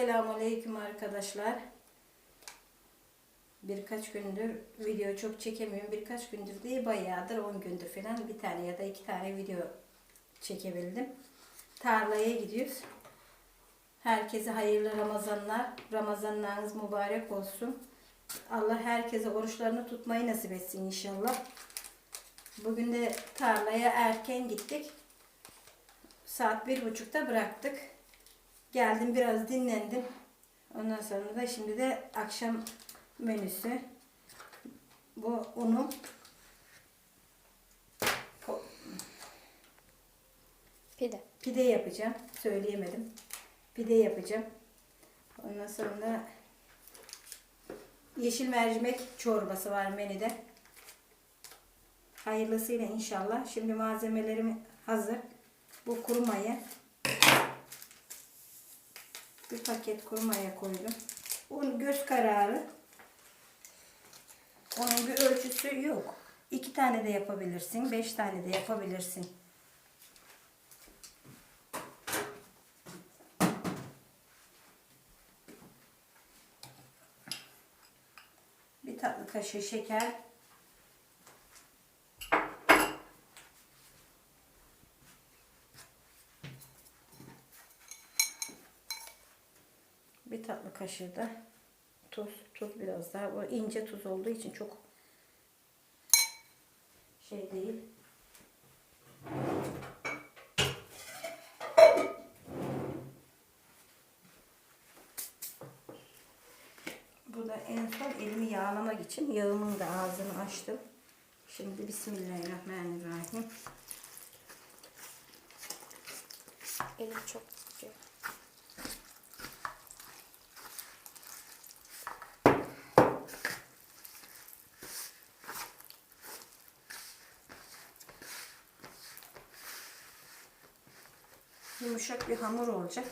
Selamünaleyküm arkadaşlar. Birkaç gündür video çok çekemiyorum. Birkaç gündür değil bayağıdır 10 gündür falan bir tane ya da iki tane video çekebildim. Tarlaya gidiyoruz. Herkese hayırlı Ramazanlar. Ramazanlarınız mübarek olsun. Allah herkese oruçlarını tutmayı nasip etsin inşallah. Bugün de tarlaya erken gittik. Saat bir buçukta bıraktık. Geldim biraz dinlendim. Ondan sonra da şimdi de akşam menüsü. Bu unum. Pide. Pide yapacağım. Söyleyemedim. Pide yapacağım. Ondan sonra da yeşil mercimek çorbası var menüde. Hayırlısıyla inşallah. Şimdi malzemelerim hazır. Bu kuru maya. Bir paket kuru maya koydum. Un göz kararı. Onun bir ölçüsü yok. İki tane de yapabilirsin. Beş tane de yapabilirsin. Bir tatlı kaşığı şeker. Bir tatlı kaşığı da tuz. Tuz biraz daha. Bu ince tuz olduğu için çok şey değil. Bu da en son elimi yağlamak için yağımın da ağzını açtım. Şimdi Bismillahirrahmanirrahim. Elim çok tutuyor. Yumuşak bir hamur olacak.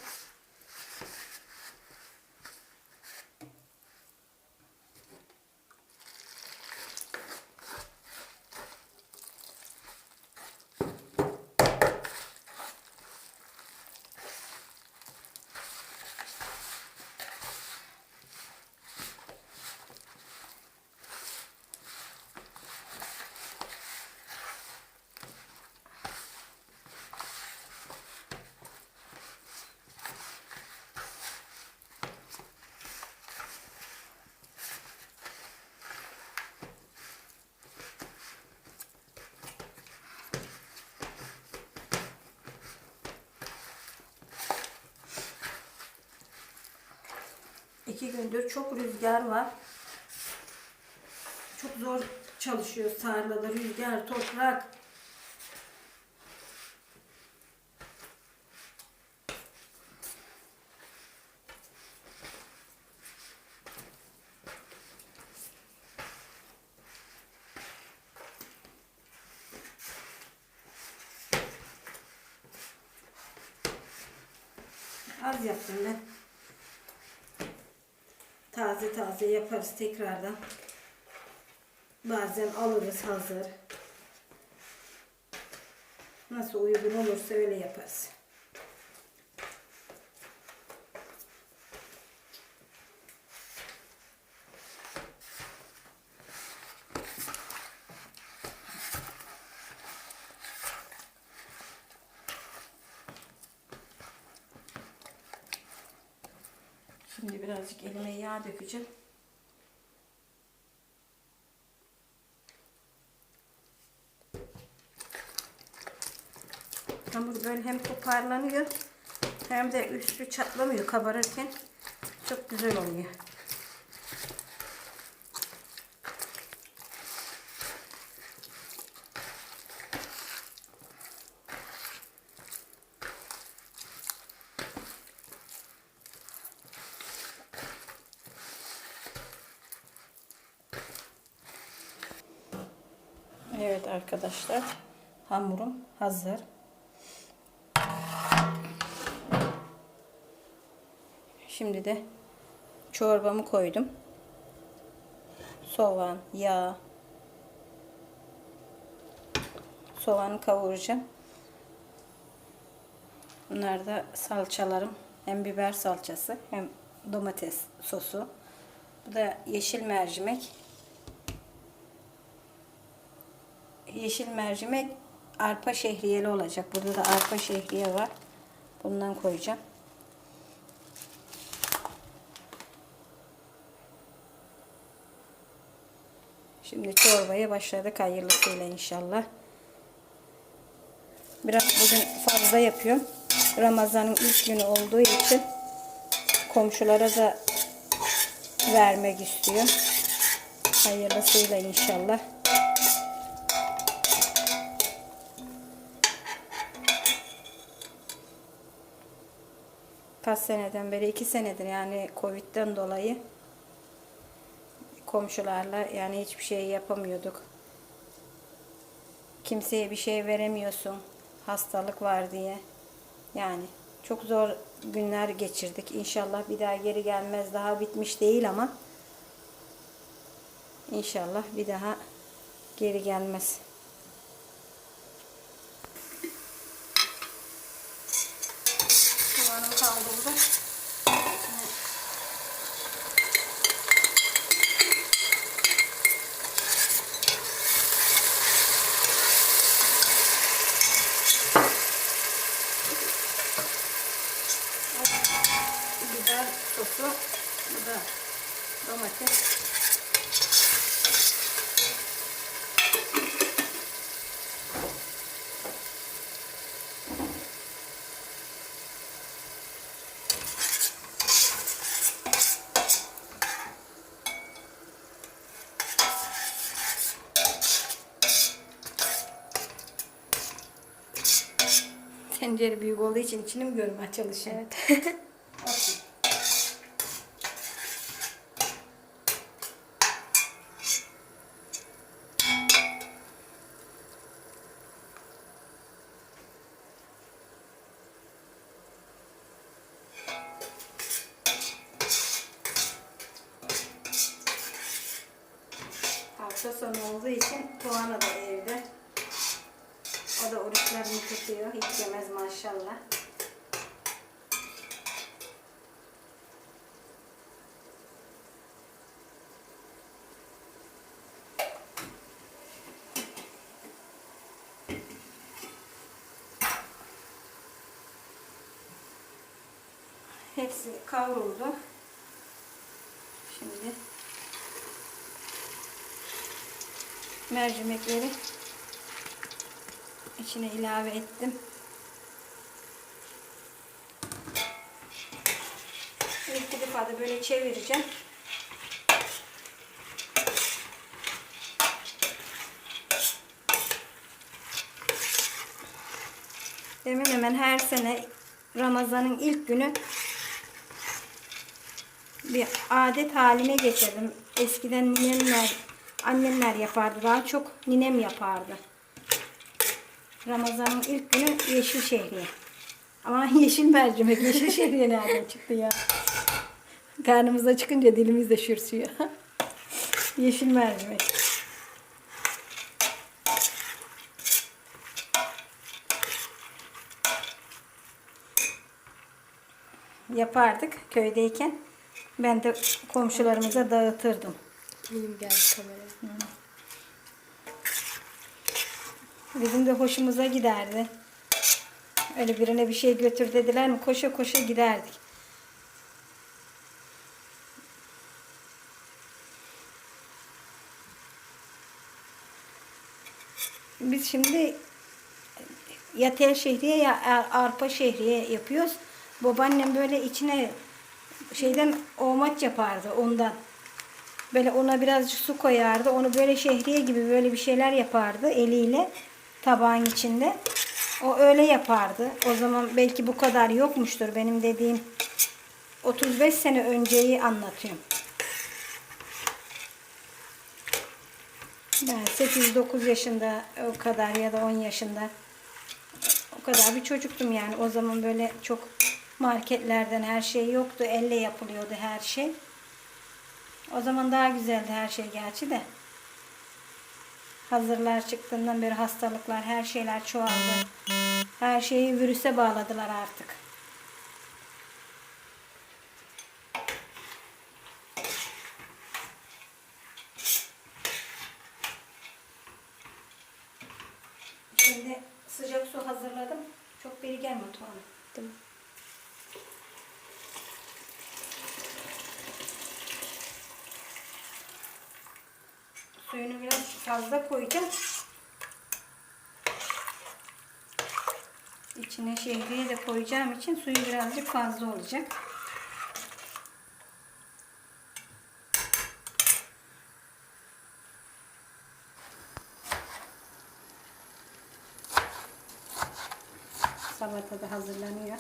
İki gündür çok rüzgar var. Çok zor çalışıyor tarlada rüzgar, toprak. Taze yaparız tekrardan. Bazen alırız hazır. Nasıl uygun olursa öyle yaparız. Şimdi birazcık elime yağ dökeceğim. Hamur böyle hem toparlanıyor hem de üstü çatlamıyor kabarırken. Çok güzel oluyor. Evet arkadaşlar hamurum hazır. Şimdi de çorbamı koydum. Soğan, yağ. Soğanı kavuracağım. Bunlar da salçalarım. Hem biber salçası hem domates sosu. Bu da yeşil mercimek. Yeşil mercimek arpa şehriyeli olacak. Burada da arpa şehriye var. Bundan koyacağım. Şimdi çorbaya başladık hayırlısıyla inşallah. Biraz bugün fazla yapıyorum. Ramazan'ın ilk günü olduğu için komşulara da vermek istiyorum. Hayırlısıyla inşallah. Kaç seneden beri? iki senedir yani Covid'den dolayı komşularla yani hiçbir şey yapamıyorduk. Kimseye bir şey veremiyorsun. Hastalık var diye. Yani çok zor günler geçirdik. İnşallah bir daha geri gelmez. Daha bitmiş değil ama İnşallah bir daha geri gelmez. Soğanım kavruldu. biber sosu, bu da domates. Tencere büyük olduğu için içini mi görmeye çalışıyorum? Evet. Hafta sonu olduğu için Tuana da evde. O da oruçlarını tutuyor. Hiç yemez maşallah. Hepsi kavruldu. Şimdi mercimekleri içine ilave ettim. İlk defa da böyle çevireceğim. Hemen hemen her sene Ramazan'ın ilk günü bir adet haline getirdim. Eskiden ninemler, annemler yapardı. Daha çok ninem yapardı. Ramazan'ın ilk günü yeşil şehriye. Ama yeşil mercimek, yeşil şehriye nereden çıktı ya? Karnımıza çıkınca dilimiz de şürsüyor. yeşil mercimek. Yapardık köydeyken. Ben de komşularımıza dağıtırdım. Elim geldi kameraya. Bizim de hoşumuza giderdi. Öyle birine bir şey götür dediler mi koşa koşa giderdik. Biz şimdi ya tel şehriye ya ar- arpa şehriye yapıyoruz. Babaannem böyle içine şeyden omaç yapardı ondan. Böyle ona birazcık su koyardı. Onu böyle şehriye gibi böyle bir şeyler yapardı eliyle tabağın içinde. O öyle yapardı. O zaman belki bu kadar yokmuştur benim dediğim 35 sene önceyi anlatıyorum. Ben 8-9 yaşında o kadar ya da 10 yaşında o kadar bir çocuktum yani. O zaman böyle çok marketlerden her şey yoktu. Elle yapılıyordu her şey. O zaman daha güzeldi her şey gerçi de. Hazırlar çıktığından beri hastalıklar, her şeyler çoğaldı. Her şeyi virüse bağladılar artık. Şimdi sıcak su hazırladım. Çok biri gelme Tuğan'ım. Tamam. Fazla koyacağım. İçine şehriye de koyacağım için suyu birazcık fazla olacak. Salata da hazırlanıyor.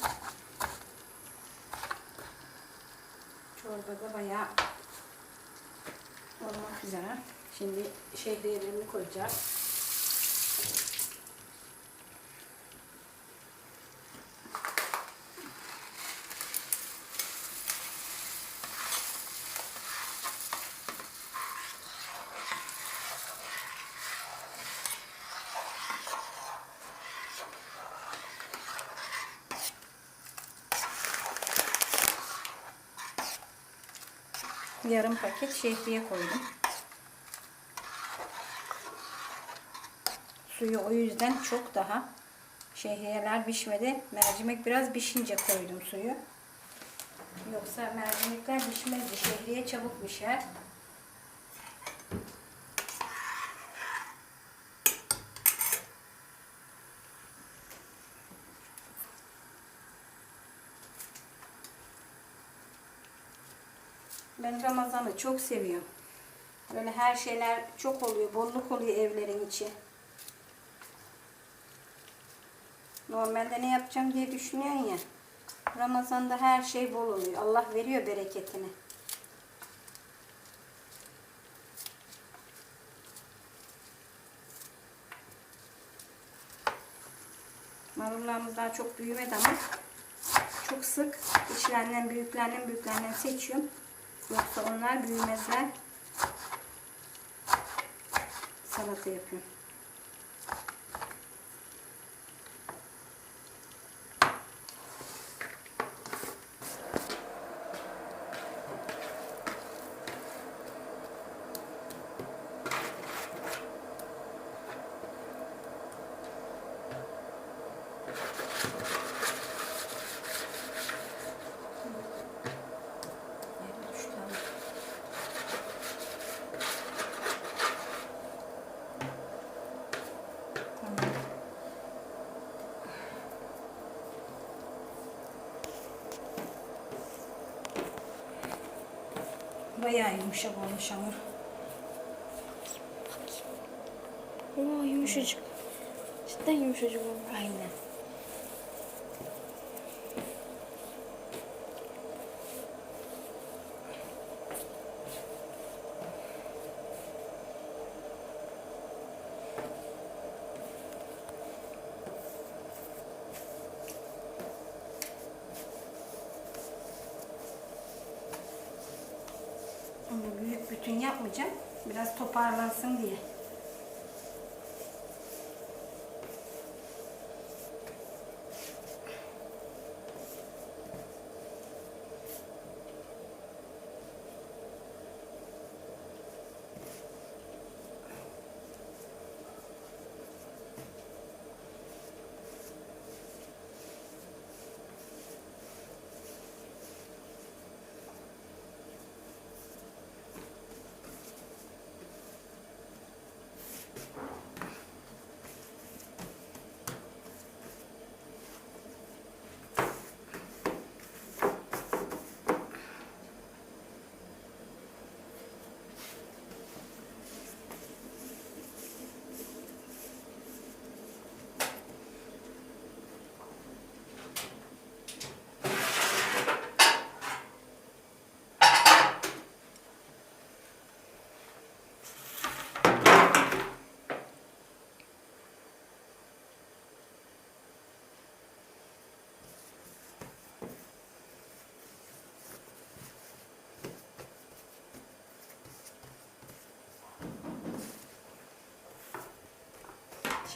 Çorba da bayağı olmak üzere. Şimdi şehriyelerini koyacağız. Yarım paket şehriye koydum. Suyu o yüzden çok daha şehriyeler pişmedi. Mercimek biraz pişince koydum suyu. Yoksa mercimekler pişmezdi. Şehriye çabuk pişer. Ben Ramazan'ı çok seviyorum. Böyle her şeyler çok oluyor, bolluk oluyor evlerin içi. Normalde ne yapacağım diye düşünüyorsun ya. Ramazan'da her şey bol oluyor. Allah veriyor bereketini. Marullarımız daha çok büyümedi ama çok sık içlerinden büyüklerinden büyüklerinden seçiyorum. Yoksa onlar büyümezler. Salata yapıyorum. Yere düştü ama. Tamam. Bayağı yumuşak olmuş hamur. Oo yumuşacık. Cidden yumuşacık olmuş. Aynen. Onu büyük bütün yapmayacağım. Biraz toparlansın diye.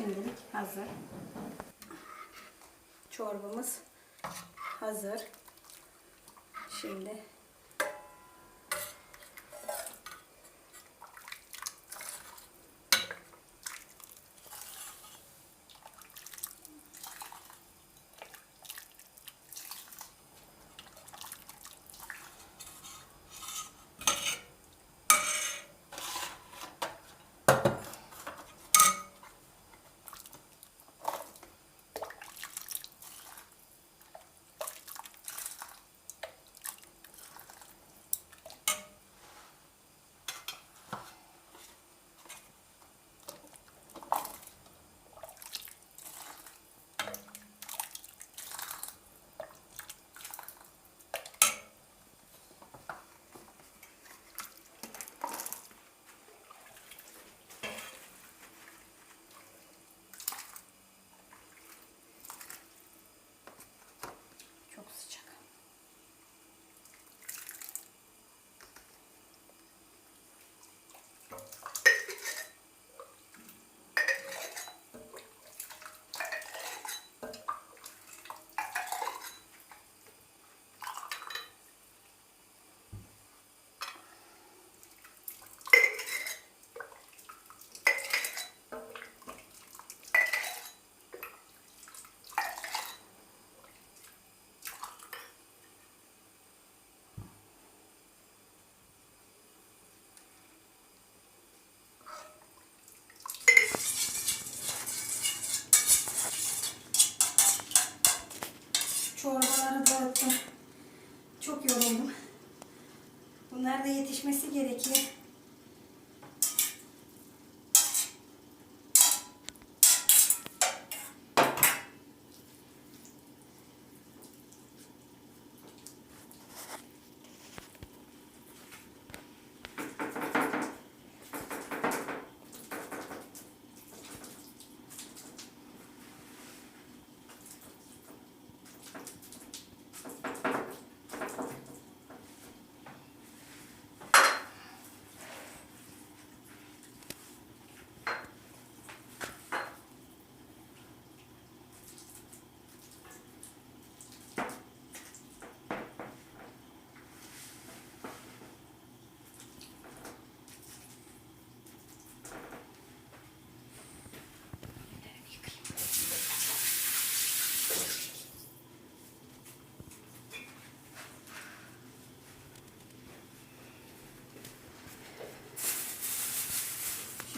Şimdilik hazır. Çorbamız hazır. Şimdi Yetişmesi gerekiyor.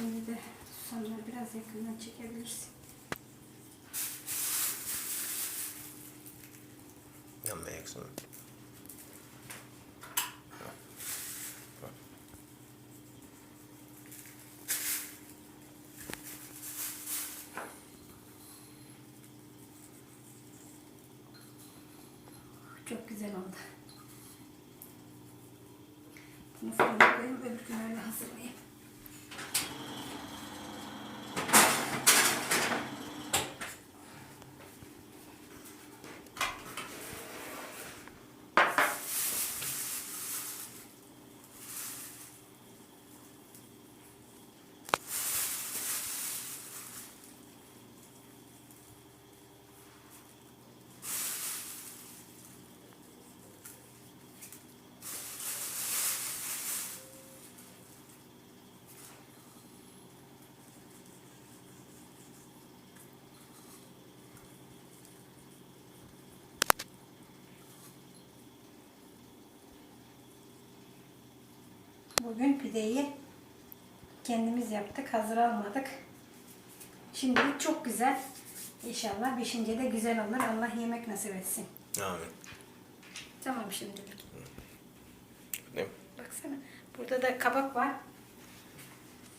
Şimdi de susamları biraz yakından çekebilirsin. Yanmayacaksın. Çok güzel oldu. Bunu fırına koyayım, öbür gün öyle hazırlayayım. Bugün pideyi kendimiz yaptık. Hazır almadık. Şimdilik çok güzel. İnşallah pişince de güzel olur. Allah yemek nasip etsin. Amin. Tamam şimdilik. Mi? Baksana. Burada da kabak var.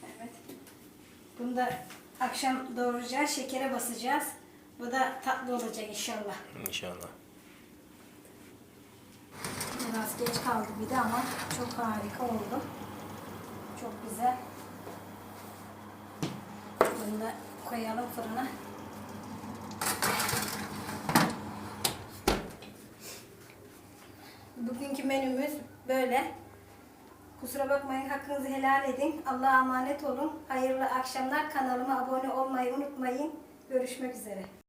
Evet. Bunu da akşam doğrayacağız. Şekere basacağız. Bu da tatlı olacak inşallah. İnşallah. Biraz geç kaldı bir de ama çok harika oldu. Çok güzel. Bunu da koyalım fırına. Bugünkü menümüz böyle. Kusura bakmayın hakkınızı helal edin. Allah'a emanet olun. Hayırlı akşamlar. Kanalıma abone olmayı unutmayın. Görüşmek üzere.